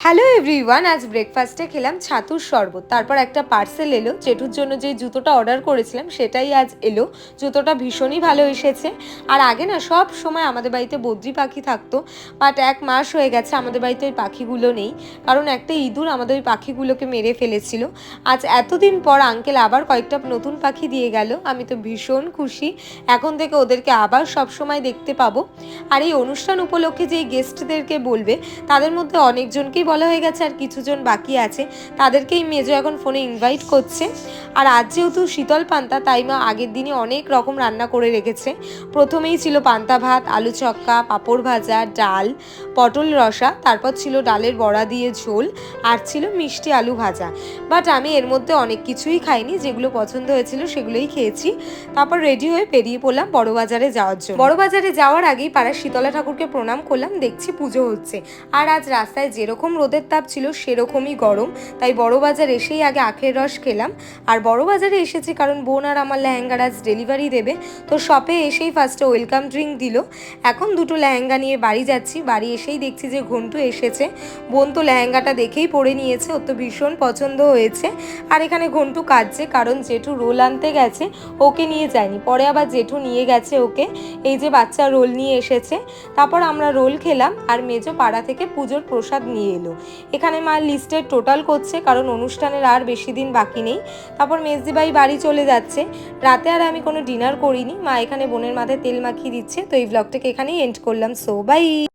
Hello everyone আজ ব্রেকফাস্টে খেলাম ছাতুর শরবত। তারপর একটা পার্সেল এলো। জেঠুর জন্য যে জুতোটা অর্ডার করেছিলাম, সেটাই আজ এলো। জুতোটা ভীষণই ভালো এসেছে। আর আগে না, সব সময় আমাদের বাড়িতে বদ্রি পাখি থাকতো। বাট এক মাস হয়ে গেছে আমাদের বাড়িতে ওই পাখিগুলো নেই। কারণ একটা ইঁদুর আমাদের ওই পাখিগুলোকে মেরে ফেলেছিল। আজ এতদিন পর আঙ্কেল আবার কয়েকটা নতুন পাখি দিয়ে গেল। আমি তো ভীষণ খুশি। এখন থেকে ওদেরকে আবার সব সময় দেখতে পাবো। আর এই অনুষ্ঠান উপলক্ষে যে গেস্টদেরকে বলবে, তাদের মধ্যে অনেকজনকেই বলা হয়ে গেছে আর কিছুজন বাকি আছে, তাদেরকেই মেজো এখন ফোনে ইনভাইট করছে। আর আজ যেহেতু শীতল পান্তা, তাই মা আগের দিনে অনেক রকম রান্না করে রেখেছে। প্রথমেই ছিল পান্তা ভাত, আলু চক্কা পাঁপড় ভাজা, ডাল, পটল রসা, তারপর ছিল ডালের বড়া দিয়ে ঝোল, আর ছিল মিষ্টি আলু ভাজা। বাট আমি এর মধ্যে অনেক কিছুই খাইনি, যেগুলো পছন্দ হয়েছিল সেগুলোই খেয়েছি। তারপর রেডি হয়ে বেরিয়ে পড়লাম বড় বাজারে যাওয়ার জন্য। বড় বাজারে যাওয়ার আগেই পাড়ার শীতলা ঠাকুরকে প্রণাম করলাম, দেখছি পুজো হচ্ছে। আর আজ রাস্তায় যেরকম রোদের তাপ ছিল সেরকমই গরম, তাই বড় বাজার এসেই আগে আখের রস খেলাম। আর বড় বাজারে এসেছি কারণ বোন আর আমার লেহেঙ্গার আজ ডেলিভারি দেবে, তো শপে এসেই ফার্স্টে ওয়েলকাম ড্রিঙ্ক দিল। এখন দুটো লেহেঙ্গা নিয়ে বাড়ি যাচ্ছি, বাড়ি এসেই দেখছি যে ঘন্টু এসেছে। বোন তো লেহেঙ্গাটা দেখেই পরে নিয়েছে, ওর তো ভীষণ পছন্দ হয়েছে। আর এখানে ঘন্টু কাঁদছে কারণ জেঠু রোল আনতে গেছে, ওকে নিয়ে যায়নি। পরে আবার জেঠু নিয়ে গেছে ওকে, এই যে বাচ্চা রোল নিয়ে এসেছে। তারপর আমরা রোল খেলাম, আর মেজো পাড়া থেকে পুজোর প্রসাদ নিয়ে এলো। এখানে মা লিস্টের টোটাল করছে, কারণ অনুষ্ঠানের আর বেশি দিন বাকি নেই। তারপর মেজদিবাই বাড়ি চলে যাচ্ছে। রাতে আর আমি কোনো ডিনার করিনি। মা এখানে বোনের মাথায় তেল মাখিয়ে দিচ্ছে। তো এই ব্লগটাকে এখানেই এন্ড করলাম। So by